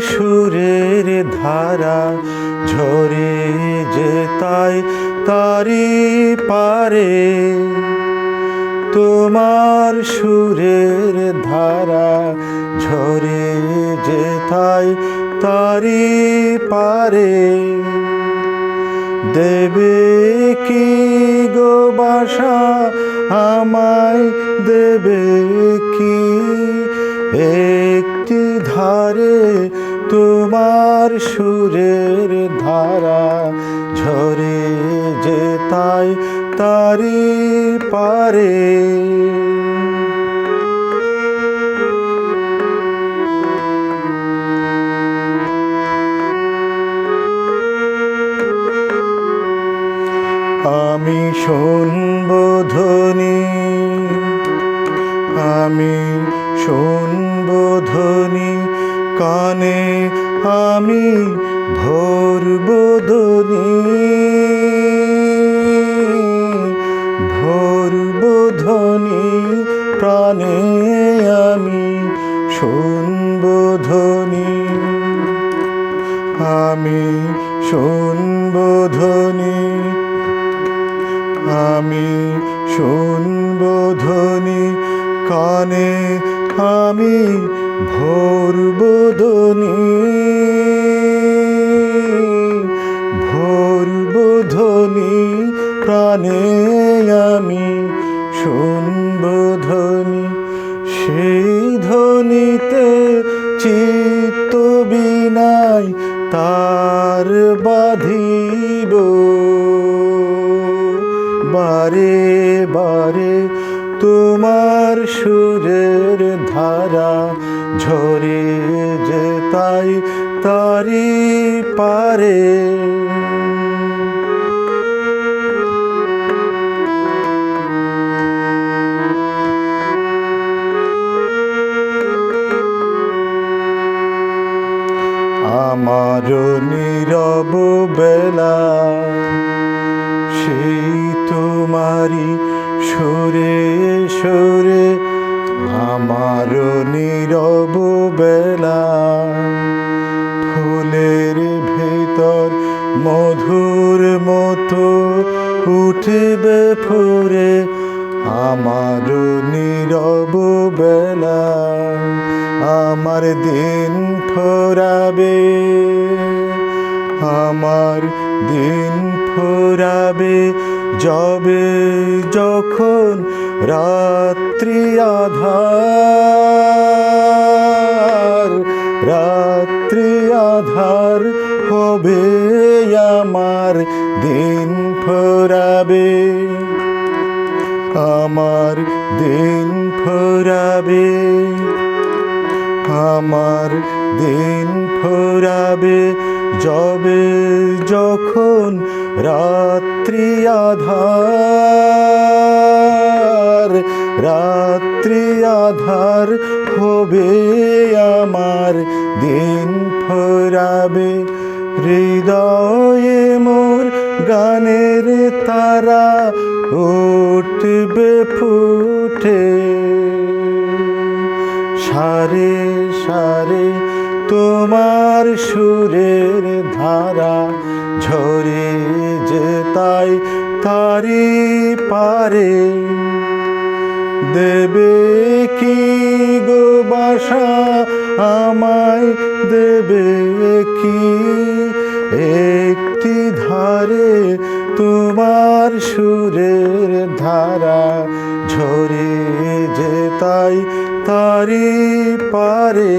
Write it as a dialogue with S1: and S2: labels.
S1: সুরের ধারা ঝরে যেতাই তারি পারে। তোমার সুরের ধারা ঝরে যেতাই তারি পারে। দেবে কি গো বাসা আমায়, দেবে কি ধারে তোমার সুরের ধারা ঝরে যেতাই তারি পারে। আমি শুনব ধ্বনি আমি ধ্বনি কানে আমি ভরব ধ্বনি। ভরব ধ্বনি প্রাণে আমি শুনব আমি শুনব আমি শুনব ধ্বনি। কানে আমি ভরব ধ্বনি ভরব ধ্বনি প্রাণে আমি শুনব ধ্বনি। সেই ধ্বনিতে চিত্ত বিনাই তার বাঁধিব। বারে বারে তোমার সুরের ধারা ঝরে যেতাই তারি পারে। আমার নীরব বেলা সেই তোমারি সুরে সুরে উঠবে ফুরে আমার নীরব বেলা। আমার দিন ফোরাবে, আমার দিন ফোরাবে যবে যখন রাত্রি আধার রাত্রি আধার হবে আমার দিন ফোরাবে, আমার দিন ফোরাবে, আমার দিন ফোরাবে। যবে যখন রাত্রি আধার রাত্রি আধার হবে, আমার দিন ফোরাবে। হৃদয়ে মোর গানের তারা উঠবে ফুটে। সারে সারে তোমার সুরের ধারা, ঝরে যেতাই তারি পারে। দেবে কি গো বাসা আমায়, দেবে কি একটি ধারে তোমার সুরের ধারা ঝরে যে তাই তারি পারে।